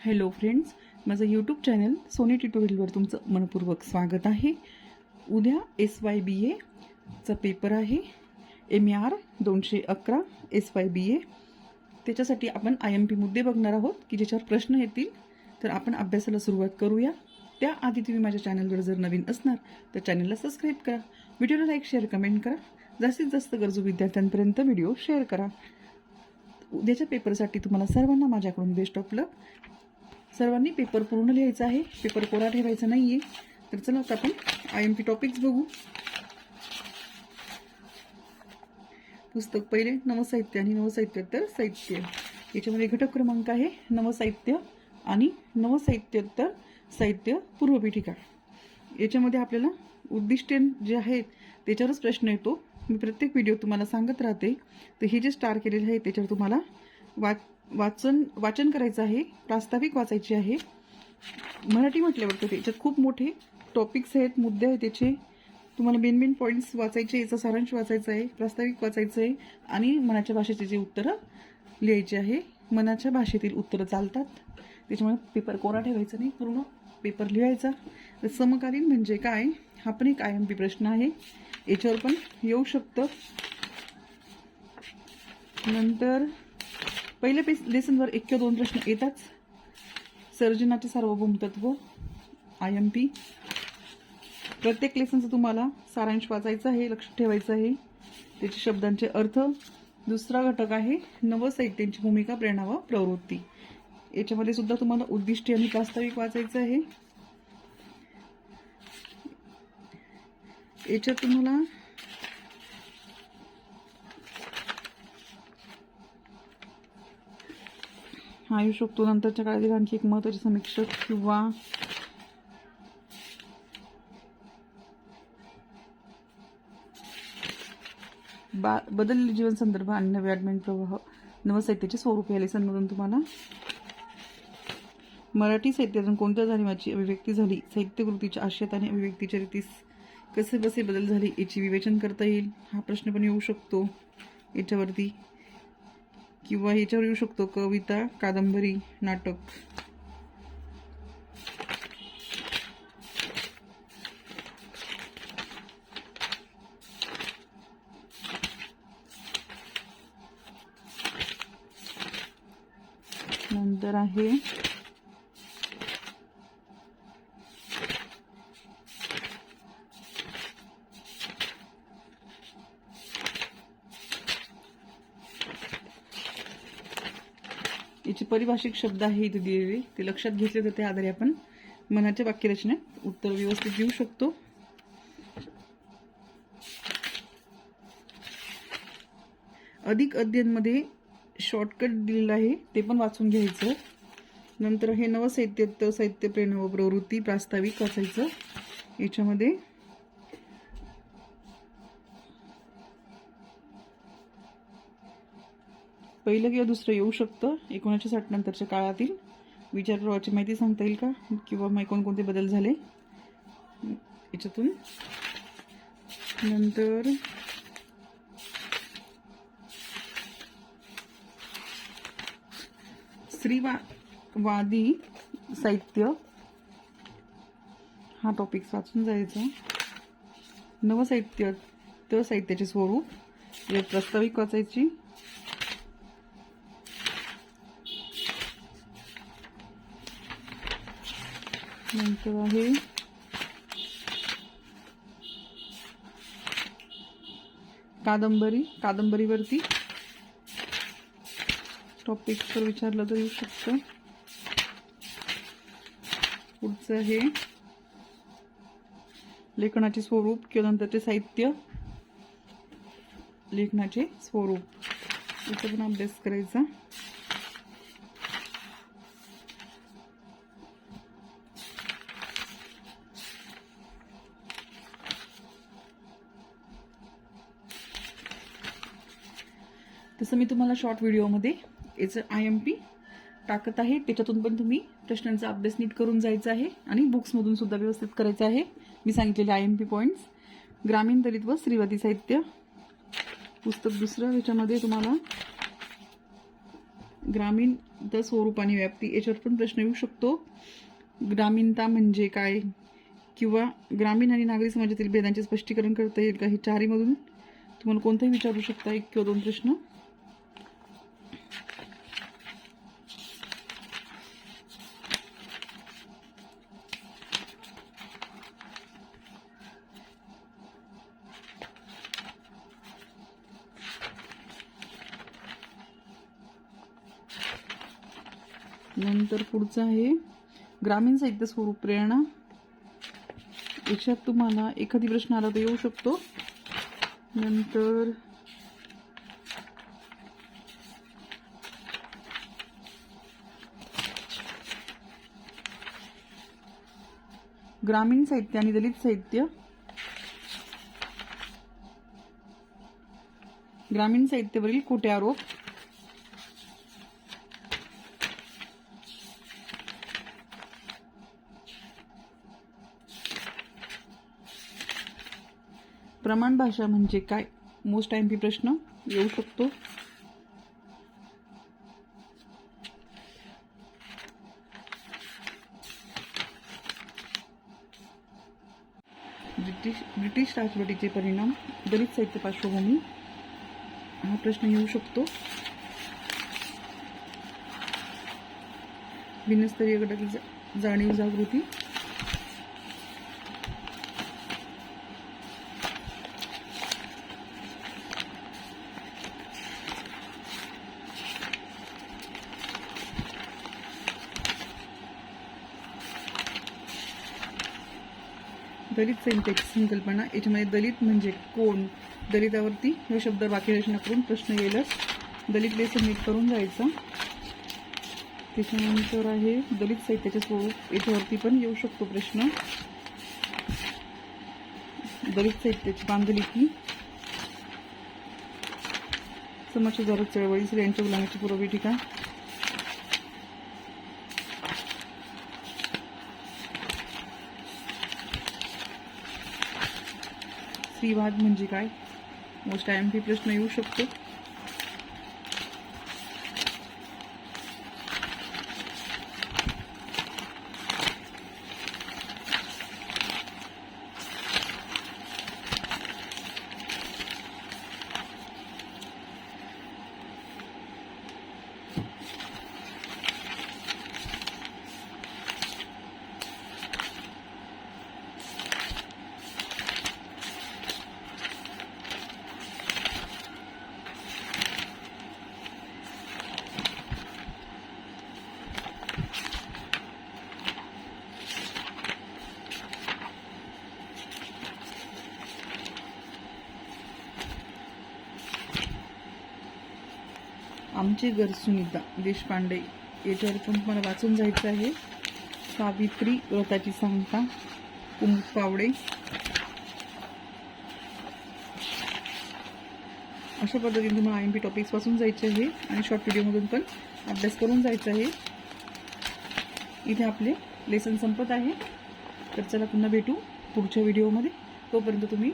Hello friends माझं YouTube channel Sony ट्युटोरियलवर तुमचं मनपूर्वक स्वागत आहे. उद्या एस वाय बी एचा पेपर आहे. एम ए आर दोनशे अकरा एस वाय बी ए त्याच्यासाठी आपण आय एम पी मुद्दे बघणार आहोत की ज्याच्यावर प्रश्न येतील तर आपण अभ्यासाला सुरुवात करूया. त्याआधी तुम्ही माझ्या चॅनलवर जर नवीन असणार तर चॅनलला सबस्क्राईब करा. व्हिडिओला लाईक शेअर कमेंट करा. जास्तीत जास्त गरजू विद्यार्थ्यांपर्यंत व्हिडिओ शेअर करा. उद्याच्या पेपरसाठी तुम्हाला सर्वांना माझ्याकडून बेस्ट ऑफ लक सर्वांनी पेपर पूर्ण लिहायचा आहे. पेपर कोरा ठेवायचा नाही आहे तर चला आता आपण आय एम पी टॉपिक्स बघू. पुस्तक पहिले नवसाहित्य आणि नवसाहित्योत्तर साहित्य. याच्यामध्ये घटक क्रमांक आहे नवसाहित्य आणि नवसाहित्योत्तर साहित्य पूर्वपीठिका. याच्यामध्ये आपल्याला उद्दिष्टे जे आहेत त्याच्यावरच प्रश्न येतो. मी प्रत्येक व्हिडिओ तुम्हाला सांगत राहते. तर हे जे स्टार केलेले आहे त्याच्यावर तुम्हाला वाच वाचन वाचन करायचं आहे प्रास्ताविक वाचायची आहे. मराठी म्हटल्यावर तर त्याच्यात खूप मोठे टॉपिक्स आहेत मुद्दे आहेत त्याचे तुम्हाला मेन मेन पॉईंट्स वाचायचे याचा सारांश वाचायचा आहे प्रास्ताविक वाचायचं आहे आणि मनाच्या भाषेचे जे उत्तरं लिहायचे आहे मनाच्या भाषेतील उत्तरं चालतात. त्याच्यामुळे पेपर कोरा ठेवायचा नाही पूर्ण पेपर लिहायचा. तर समकालीन म्हणजे काय? हा पण एक आय एम पी प्रश्न आहे. याच्यावर पण येऊ शकतं. नंतर पहिल्या पेस लेसनवर एक किंवा दोन प्रश्न येतात. सर्जनाचे सार्वभौम तत्व आय एम पी प्रत्येक लेसनचं तुम्हाला सारांश वाचायचं आहे लक्ष ठेवायचं आहे. त्याचे शब्दांचे अर्थ. दुसरा घटक आहे नवसाहित्यांची भूमिका प्रेरणा व प्रवृत्ती. याच्यामध्ये सुद्धा तुम्हाला उद्दिष्टे आणि प्रास्ताविक वाचायचं आहे. याच्यात तुम्हाला हा येऊ शकतो नंतरच्या काळातील आणखी एक महत्त्वाचे समीक्षक किंवा बा बदललेले जीवन संदर्भ आणि नवे ॲडमेंट प्रवाह नवसाहित्याचे स्वरूप आले सन्मधून तुम्हाला. मराठी साहित्यातून कोणत्या जाणीवाची अभिव्यक्ती झाली? साहित्यकृतीच्या आशयात आणि अभिव्यक्तीच्या रीतीस कसे बसे बदल झाले याची विवेचन करता येईल? हा प्रश्न पण येऊ शकतो. याच्यावरती किंवा ह्याच्यावर येऊ शकतो कविता कादंबरी नाटक. नंतर आहे याचे परिभाषिक शब्द आहे इथे दिलेले. ते लक्षात घेतले तर त्या आधारे आपण मनाच्या वाक्यरचनेत उत्तर व्यवस्थित देऊ शकतो. अधिक अध्ययनमध्ये शॉर्टकट दिलेलं आहे. ते पण वाचून घ्यायचं. नंतर हे नवसाहित्य साहित्य प्रेरणा व प्रवृत्ती प्रास्ताविक वाचायचं. याच्यामध्ये पहिलं किंवा दुसरं येऊ शकतं. एकोणीसशे साठ नंतरच्या काळातील विचारप्रवाहाची माहिती सांगता येईल का? किंवा मग कोणकोणते बदल झाले? याच्यातून. नंतर स्त्रीवा वादी साहित्य. हा टॉपिक वाचून जायचा. नवसाहित्य साहित्याचे स्वरूप. यात प्रस्ताविक वाचायची. नंतर आहे. कादंबरी कादंबरीवरती. टॉपिक तर विचारलं तर येऊ शकतं. पुढचं आहे. लेखनाचे स्वरूप किंवा नंतर ते साहित्य. लेखनाचे स्वरूप. याचा पण अभ्यास करायचा. तसं मी तुम्हाला शॉर्ट व्हिडिओमध्ये याचं आय एम पी टाकत आहे. त्याच्यातून पण तुम्ही प्रश्नांचा अभ्यास नीट करून जायचा आहे आणि बुक्समधून सुद्धा व्यवस्थित करायचं आहे. मी सांगितलेले आय एम पी पॉईंट्स ग्रामीण दलित व स्त्रीवादी साहित्य. पुस्तक दुसरं ह्याच्यामध्ये तुम्हाला ग्रामीण द स्वरूपाने व्याप्ती याच्यावर पण प्रश्न येऊ शकतो. ग्रामीणता म्हणजे काय? किंवा ग्रामीण आणि नागरी समाजातील भेदांचे स्पष्टीकरण करता येईल का? हे चारीमधून तुम्हाला कोणताही विचारू शकता एक किंवा दोन प्रश्न. नंतर पुढचं आहे ग्रामीण साहित्य स्वरूप प्रेरणा. याच्यात तुम्हाला एखादी प्रश्न आला तर येऊ शकतो. नंतर ग्रामीण साहित्य आणि दलित साहित्य. ग्रामीण साहित्यावरील खोटे आरोप. प्रमाण भाषा म्हणजे काय? मोस्ट एम पी प्रश्न येऊ शकतो. ब्रिटिश ब्रिटिश राजवटीचे परिणाम दलित साहित्य पार्श्वभूमी हा प्रश्न येऊ शकतो. भिन्नस्तरीय गटातील जाणीव जागृती. दलित सेंटेक्स संकल्पना याच्यामध्ये दलित म्हणजे कोण? दलितावरती हे शब्द वाक्यरचना करून प्रश्न येईलच दलित लेसन नीट करून जायचं. त्याच्यानंतर आहे दलित साहित्याचे स्वरूप याच्यावरती पण येऊ शकतो प्रश्न. दलित साहित्याची बांधलिपी समाज सुधारक चळवळी स्त्रियांच्या गुलामीची ठिकाण स्त्रीवाद म्हणजे काय? मोस्ट आय एम पी प्रश्न येऊ शकतो. आमचे घर सुनीता देशपांडे याच्यावर पण तुम्हाला वाचून जायचं आहे. सावित्री व्रताची सांगता कुंभ पावडे. अशा पद्धतीने तुम्हाला आय एम पी टॉपिक्स वाचून जायचे आहे आणि शॉर्ट व्हिडिओमधून पण अभ्यास करून जायचा आहे. इथे आपले लेसन संपत आहे. तर चला पुन्हा भेटू पुढच्या व्हिडिओमध्ये तोपर्यंत तुम्ही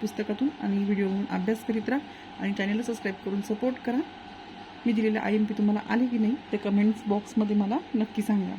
पुस्तकातून आणि व्हिडिओमधून अभ्यास करीत राहा आणि चॅनलला सबस्क्राईब करून सपोर्ट करा. मी दिलेलं आय एम पी तुम्हाला आले की नाही ते कमेंट्स बॉक्समध्ये मला नक्की सांगा.